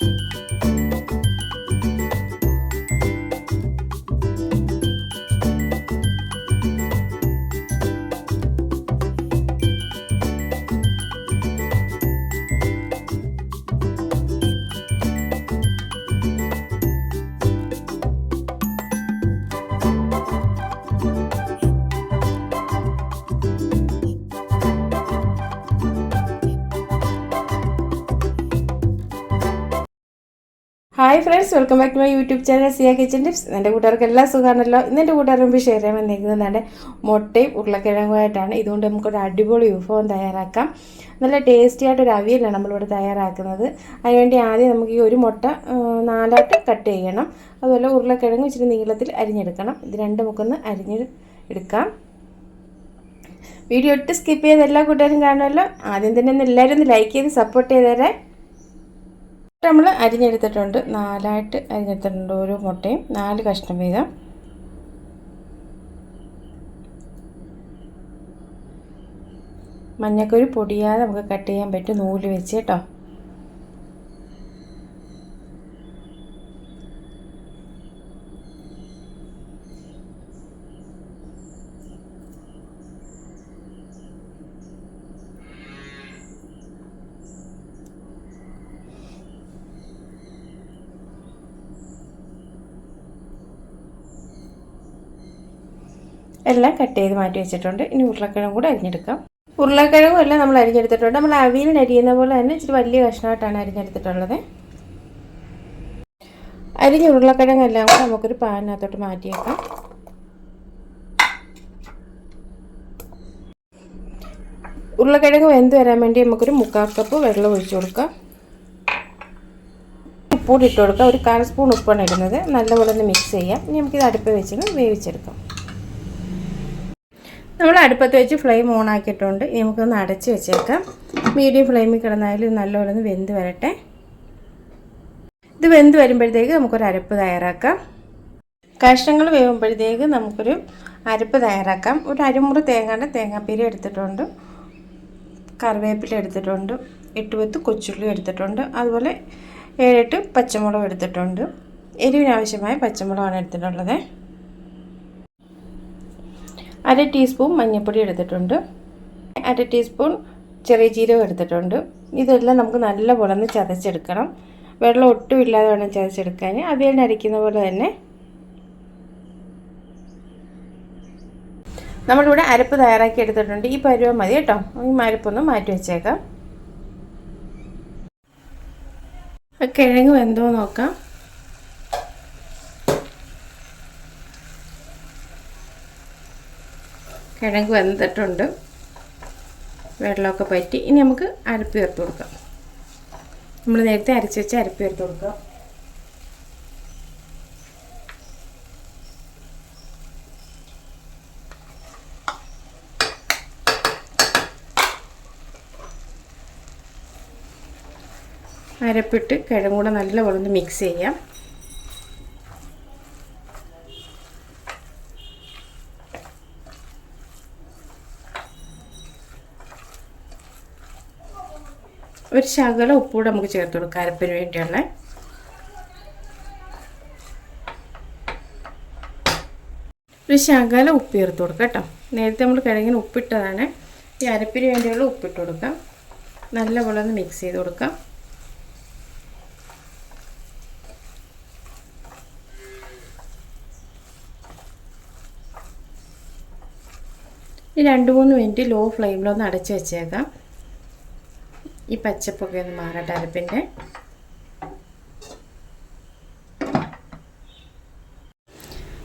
you hi friends welcome back to my YouTube channel Siya kitchen tips എന്റെ കൂട്ടുകാർക്ക് എല്ലാം സുഖമാണല്ലോ? ഇന്ന് എന്റെ കൂട്ടുകാർ മുമ്പ് ഷെയർ ചെയ്യാൻ വന്നിരിക്കുന്നത് മുട്ടയും ഉരുളക്കിഴങ്ങുമായിട്ടാണ് ഇതുകൊണ്ട് നമുക്കൊരു അടിപൊളി വിഭവം തയ്യാറാക്കാം. നല്ല ടേസ്റ്റി ആയിട്ടൊരു അവിയലാണ് നമ്മളിവിടെ തയ്യാറാക്കുന്നത്. അതിനുവേണ്ടി ആദ്യം നമുക്ക് ഈ ഒരു മുട്ട നാലായിട്ട് കട്ട് ചെയ്യണം. അതുപോലെ ഉരുളക്കിഴങ്ങ് ഇച്ചിരി നീളത്തിൽ അരിഞ്ഞെടുക്കണം. ഇത് രണ്ട് മുക്കൊന്ന് അരിഞ്ഞ് എടുക്കാം. വീഡിയോ ഇട്ട് സ്കിപ്പ് ചെയ്ത് എല്ലാ കൂട്ടുകാരും കാണുമല്ലോ. ആദ്യം തന്നെ ഒന്ന് എല്ലാവരും ഒന്ന് ലൈക്ക് ചെയ്ത് സപ്പോർട്ട് ചെയ്തേരെ. നമ്മൾ അരിഞ്ഞെടുത്തിട്ടുണ്ട്. നാലായിട്ട് അരിഞ്ഞെടുത്തിട്ടുണ്ട് ഓരോ മുട്ടയും. നാല് കഷ്ണം വീതം. മഞ്ഞക്കൊരു പൊടിയാതെ നമുക്ക് കട്ട് ചെയ്യാൻ പറ്റും നൂൽ വെച്ച് കേട്ടോ. എല്ലാം കട്ട് ചെയ്ത് മാറ്റി വെച്ചിട്ടുണ്ട്. ഇനി ഉരുളക്കിഴങ്ങ് കൂടെ അരിഞ്ഞെടുക്കാം. ഉരുളക്കിഴങ്ങും എല്ലാം നമ്മൾ അരിഞ്ഞെടുത്തിട്ടുണ്ട്. നമ്മൾ അവിയലിന് അരിയുന്ന പോലെ തന്നെ ഇച്ചിരി വലിയ കഷ്ണമായിട്ടാണ് അരിഞ്ഞെടുത്തിട്ടുള്ളത്. അരിഞ്ഞ ഉരുളക്കിഴങ്ങെല്ലാം കൂടെ നമുക്കൊരു പാനിനകത്തോട്ട് മാറ്റിയേക്കാം. ഉരുളക്കിഴങ്ങ് വെന്ത് വരാൻ വേണ്ടി നമുക്കൊരു മുക്കാൽ കപ്പ് വെള്ളം ഒഴിച്ചു കൊടുക്കാം. ഉപ്പൂടി ഇട്ട് കൊടുക്കാം. ഒരു കാൽ സ്പൂൺ ഉപ്പാണ് ഇടുന്നത്. നല്ലപോലെ ഒന്ന് മിക്സ് ചെയ്യാം. ഇനി നമുക്കിത് അടുപ്പ് വെച്ചൊന്ന് വേവിച്ചെടുക്കാം. നമ്മൾ അടുപ്പത്ത് വെച്ച് ഫ്ലെയിം ഓൺ ആക്കിയിട്ടുണ്ട്. ഇനി നമുക്കൊന്ന് അടച്ച് വെച്ചേക്കാം. മീഡിയം ഫ്ലെയിമിൽ കിടന്നാലും നല്ലപോലെ ഒന്ന് വെന്ത് വരട്ടെ. ഇത് വെന്ത് വരുമ്പോഴത്തേക്ക് നമുക്കൊരു അരപ്പ് തയ്യാറാക്കാം. കഷ്ണങ്ങൾ വേവുമ്പോഴത്തേക്ക് നമുക്കൊരു അരപ്പ് തയ്യാറാക്കാം. ഒരു അരമുറി തേങ്ങയുടെ തേങ്ങാപ്പീരി എടുത്തിട്ടുണ്ട്. കറിവേപ്പില എടുത്തിട്ടുണ്ട്. എട്ട് പത്ത് കൊച്ചുള്ളി എടുത്തിട്ടുണ്ട്. അതുപോലെ ഏഴെട്ട് പച്ചമുളകും എടുത്തിട്ടുണ്ട്. എരിവിനാവശ്യമായ പച്ചമുളകാണ് എടുത്തിട്ടുള്ളത്. അര ടീസ്പൂൺ മഞ്ഞൾപ്പൊടി എടുത്തിട്ടുണ്ട്. അര ടീസ്പൂൺ ചെറിയ ജീരകം എടുത്തിട്ടുണ്ട്. ഇതെല്ലാം നമുക്ക് നല്ലപോലെ ഒന്ന് ചതച്ചെടുക്കണം. വെള്ളം ഒട്ടും ഇല്ലാതെ വേണം ചതച്ചെടുക്കാൻ അവിയലിന് അരയ്ക്കുന്ന പോലെ തന്നെ. നമ്മളിവിടെ അരപ്പ് തയ്യാറാക്കി എടുത്തിട്ടുണ്ട്. ഈ പരുവം മതി കേട്ടോ. ഈ അരപ്പൊന്ന് മാറ്റി വെച്ചേക്കാം. കിഴങ്ങ് വെന്തോ നോക്കാം. കിഴങ്ങ് വെന്തിട്ടുണ്ട്. വെള്ളമൊക്കെ പറ്റി. ഇനി നമുക്ക് അരപ്പ് ചേർത്ത് കൊടുക്കാം. നമ്മൾ നേരത്തെ അരച്ച് വെച്ച് അരപ്പ് ചേർത്ത് കൊടുക്കാം. അരപ്പിട്ട് കിഴങ്ങൂടെ നല്ലപോലെ ഒന്ന് മിക്സ് ചെയ്യാം. ഒരു ശകല ഉപ്പൂടെ നമുക്ക് ചേർത്ത് കൊടുക്കാം അരപ്പിന് വേണ്ടിയുള്ള. ഒരു ശകല ഉപ്പ് ചേർത്ത് കൊടുക്കാം കേട്ടോ. നേരത്തെ നമ്മൾ കിഴങ്ങിന് ഉപ്പിട്ടതാണ്. ഈ അരപ്പിന് വേണ്ടിയുള്ള ഉപ്പിട്ട് കൊടുക്കാം. നല്ലപോലെ ഒന്ന് മിക്സ് ചെയ്ത് കൊടുക്കാം. ഈ രണ്ട് മൂന്ന് മിനിറ്റ് ലോ ഫ്ലെയിമിലൊന്ന് അടച്ച് വെച്ചേക്കാം. പച്ചപ്പൊക്കെ ഒന്ന് മാറട്ടെ അരപ്പിന്റെ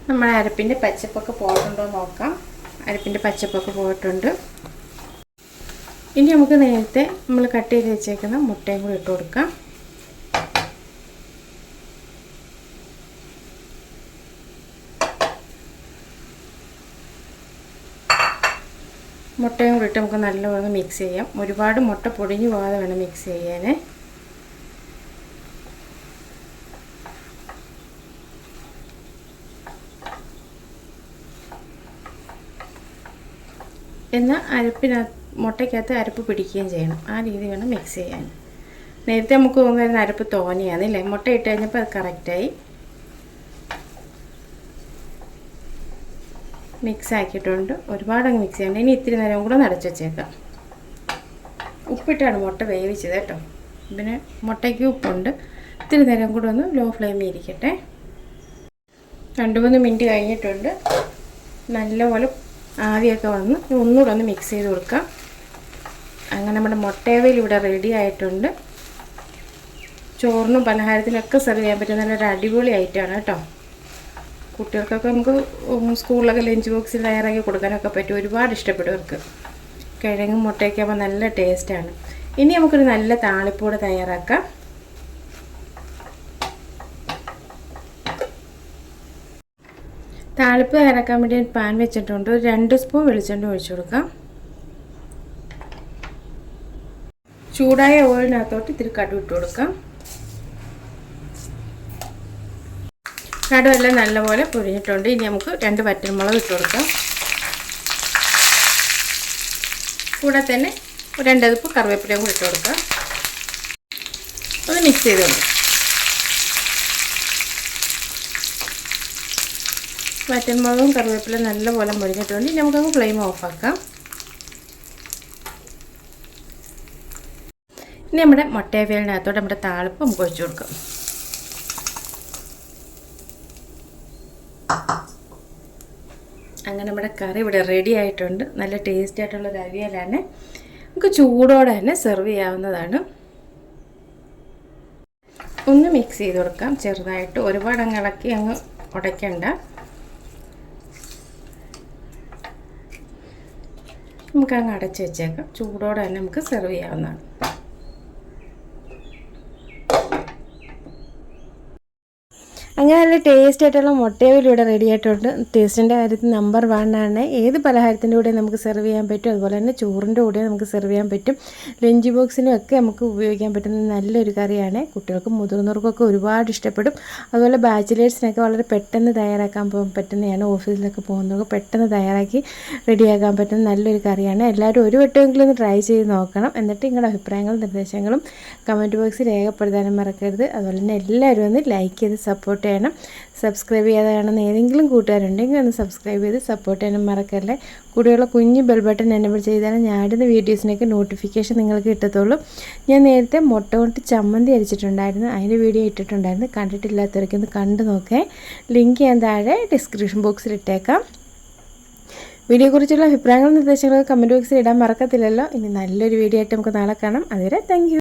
നമ്മൾ അരപ്പിന്റെ പച്ചപ്പൊക്കെ പോയിട്ടുണ്ടോ നോക്കാം. അരപ്പിന്റെ പച്ചപ്പൊക്കെ പോയിട്ടുണ്ട്. ഇനി നമുക്ക് നേരത്തെ നമ്മൾ കട്ട് ചെയ്ത് വെച്ചേക്കുന്ന മുട്ടയും കൂടി ഇട്ട് കൊടുക്കാം. മുട്ടയും കൂടി ഇട്ട് നമുക്ക് നല്ലപോലെ മിക്സ് ചെയ്യാം. ഒരുപാട് മുട്ട പൊടിഞ്ഞു പോകാതെ വേണം മിക്സ് ചെയ്യാൻ. എന്നാൽ അരപ്പിന മുട്ടയ്ക്കകത്ത് അരപ്പ് പിടിക്കുകയും ചെയ്യണം. ആ രീതി വേണം മിക്സ് ചെയ്യാൻ. നേരത്തെ നമുക്ക് തോന്നുന്ന അരപ്പ് തോന്നിയാണ് അല്ലേ? മുട്ട ഇട്ട് കഴിഞ്ഞപ്പോൾ അത് കറക്റ്റായി മിക്സ് ആക്കിയിട്ടുണ്ട് ഒരുപാട് മിക്സ് ചെയ്യണ്ട ഇനി ഇത്തിരി നേരം കൂടെ നിറച്ച് വെച്ചേക്കാം. ഉപ്പിട്ടാണ് മുട്ട വേവിച്ചത് കേട്ടോ. പിന്നെ മുട്ടയ്ക്ക് ഉപ്പുണ്ട്. ഇത്തിരി നേരം കൂടെ ഒന്ന് ലോ ഫ്ലെയിമിൽ ഇരിക്കട്ടെ. രണ്ട് മൂന്ന് മിനിറ്റ് കഴിഞ്ഞിട്ടുണ്ട്. നല്ലപോലെ ആവിയൊക്കെ വന്ന് ഒന്നുകൂടെ ഒന്ന് മിക്സ് ചെയ്ത് കൊടുക്കാം. അങ്ങനെ നമ്മുടെ മുട്ടയവയിൽ ഇവിടെ റെഡി ആയിട്ടുണ്ട്. ചോറിനും പലഹാരത്തിനൊക്കെ സെർവ് ചെയ്യാൻ പറ്റുന്ന നല്ലൊരു അടിപൊളി ഐറ്റമാണ് കേട്ടോ. കുട്ടികൾക്കൊക്കെ നമുക്ക് സ്കൂളിലൊക്കെ ലഞ്ച് ബോക്സിൽ തയ്യാറാക്കി കൊടുക്കാനൊക്കെ പറ്റും. ഒരുപാട് ഇഷ്ടപ്പെടും അവർക്ക് കിഴങ്ങും മുട്ടയൊക്കെ ആകുമ്പോൾ നല്ല ടേസ്റ്റാണ് ഇനി നമുക്കൊരു നല്ല താളിപ്പൂടെ തയ്യാറാക്കാം. താളിപ്പ് തയ്യാറാക്കാൻ വേണ്ടി പാൻ വെച്ചിട്ടുണ്ട്. ഒരു രണ്ട് സ്പൂൺ വെളിച്ചെണ്ണ ഒഴിച്ചു കൊടുക്കാം. ചൂടായ ഓയിലിനകത്തോട്ട് ഇത്തിരി കടുവിട്ട് കൊടുക്കാം. കടുവെല്ലാം നല്ലപോലെ പൊരിഞ്ഞിട്ടുണ്ട് ഇനി നമുക്ക് രണ്ട് പറ്റൽമുളക് ഇട്ട് കൊടുക്കാം. കൂടെ തന്നെ രണ്ടതിപ്പ് കറിവേപ്പിലയും കൂടി ഇട്ട് കൊടുക്കാം. ഒന്ന് മിക്സ് ചെയ്ത് കൊടുക്കാം. വറ്റൻമുളകും കറിവേപ്പിലയും നല്ലപോലെ മുരിഞ്ഞിട്ടുണ്ട്. ഇനി നമുക്കങ്ങ് ഫ്ലെയിം ഓഫാക്കാം. ഇനി നമ്മുടെ മുട്ടയവേലിനകത്തോട്ട് നമ്മുടെ താളിപ്പ് നമുക്ക് ഒഴിച്ചു കൊടുക്കാം. അങ്ങനെ നമ്മുടെ കറി ഇവിടെ റെഡി ആയിട്ടുണ്ട്. നല്ല ടേസ്റ്റി ആയിട്ടുള്ള ഒരു അവിയലാണ്. നമുക്ക് ചൂടോടെ തന്നെ സെർവ് ചെയ്യാവുന്നതാണ്. ഒന്ന് മിക്സ് ചെയ്ത് കൊടുക്കാം. ചെറുതായിട്ട് ഒരുപാട് അങ്ങ് ഇളക്കി അങ്ങ് ഉടയ്ക്കണ്ട. നമുക്കങ്ങ് അടച്ച് വെച്ചേക്കാം. ചൂടോടെ തന്നെ നമുക്ക് സെർവ് ചെയ്യാവുന്നതാണ്. അങ്ങനെ നല്ല ടേസ്റ്റ് ആയിട്ടുള്ള മുട്ടയവിൽ ഇവിടെ റെഡി ആയിട്ടുണ്ട്. ടേസ്റ്റിന്റെ കാര്യത്തിൽ നമ്പർ വൺ ആണ്. ഏത് പലഹാരത്തിന്റെ കൂടെ നമുക്ക് സെർവ് ചെയ്യാൻ പറ്റും? അതുപോലെ തന്നെ ചോറിന്റെ കൂടെ നമുക്ക് സെർവ് ചെയ്യാൻ പറ്റും. ലഞ്ച് ബോക്സിനും ഒക്കെ നമുക്ക് ഉപയോഗിക്കാൻ പറ്റുന്ന നല്ലൊരു കറിയാണ്. കുട്ടികൾക്കും മുതിർന്നവർക്കൊക്കെ ഒരുപാട് ഇഷ്ടപ്പെടും. അതുപോലെ ബാച്ചിലേഴ്സിനൊക്കെ വളരെ പെട്ടെന്ന് തയ്യാറാക്കാൻ പറ്റുന്നതാണ്. ഓഫീസിലൊക്കെ പോകുന്നവർക്ക് പെട്ടെന്ന് തയ്യാറാക്കി റെഡിയാക്കാൻ പറ്റുന്ന നല്ലൊരു കറിയാണ്. എല്ലാവരും ഒരു വട്ടമെങ്കിലും ഒന്ന് ട്രൈ ചെയ്ത് നോക്കണം. എന്നിട്ട് നിങ്ങളുടെ അഭിപ്രായങ്ങളും നിർദ്ദേശങ്ങളും കമന്റ് ബോക്സിൽ രേഖപ്പെടുത്താനും മറക്കരുത്. അതുപോലെ തന്നെ എല്ലാവരും ഒന്ന് ലൈക്ക് ചെയ്ത് സപ്പോർട്ട് ചെയ്യണം സബ്സ്ക്രൈബ് ചെയ്യാതെ കാണുന്ന ഏതെങ്കിലും കൂട്ടുകാരുണ്ടെങ്കിൽ ഒന്ന് സബ്സ്ക്രൈബ് ചെയ്ത് സപ്പോർട്ട് ചെയ്യാനും മറക്കല്ലേ. കൂടെയുള്ള കുഞ്ഞ് ബെൽ ബട്ടൺ എനബിൾ ചെയ്താൽ ഞാൻ ഇടുന്ന വീഡിയോസിനൊക്കെ നോട്ടിഫിക്കേഷൻ നിങ്ങൾക്ക് കിട്ടത്തുള്ളൂ. ഞാൻ നേരത്തെ മുട്ട കൊണ്ട് ചമ്മന്തി അരിച്ചിട്ടുണ്ടായിരുന്നു. അതിന്റെ വീഡിയോ ഇട്ടിട്ടുണ്ടായിരുന്നു. കണ്ടിട്ടില്ലാത്തവരൊക്കെ ഒന്ന് കണ്ടു നോക്കേ. ലിങ്ക് ഞാൻ താഴെ ഡിസ്ക്രിപ്ഷൻ ബോക്സിൽ ഇട്ടേക്കാം. വീഡിയോയെക്കുറിച്ചുള്ള അഭിപ്രായങ്ങളും നിർദ്ദേശങ്ങളും കമന്റ് ബോക്സിൽ ഇടാൻ മറക്കത്തില്ലല്ലോ. ഇനി നല്ലൊരു വീഡിയോ ആയിട്ട് നമുക്ക് നാളെ കാണാം. അതുവരെ താങ്ക്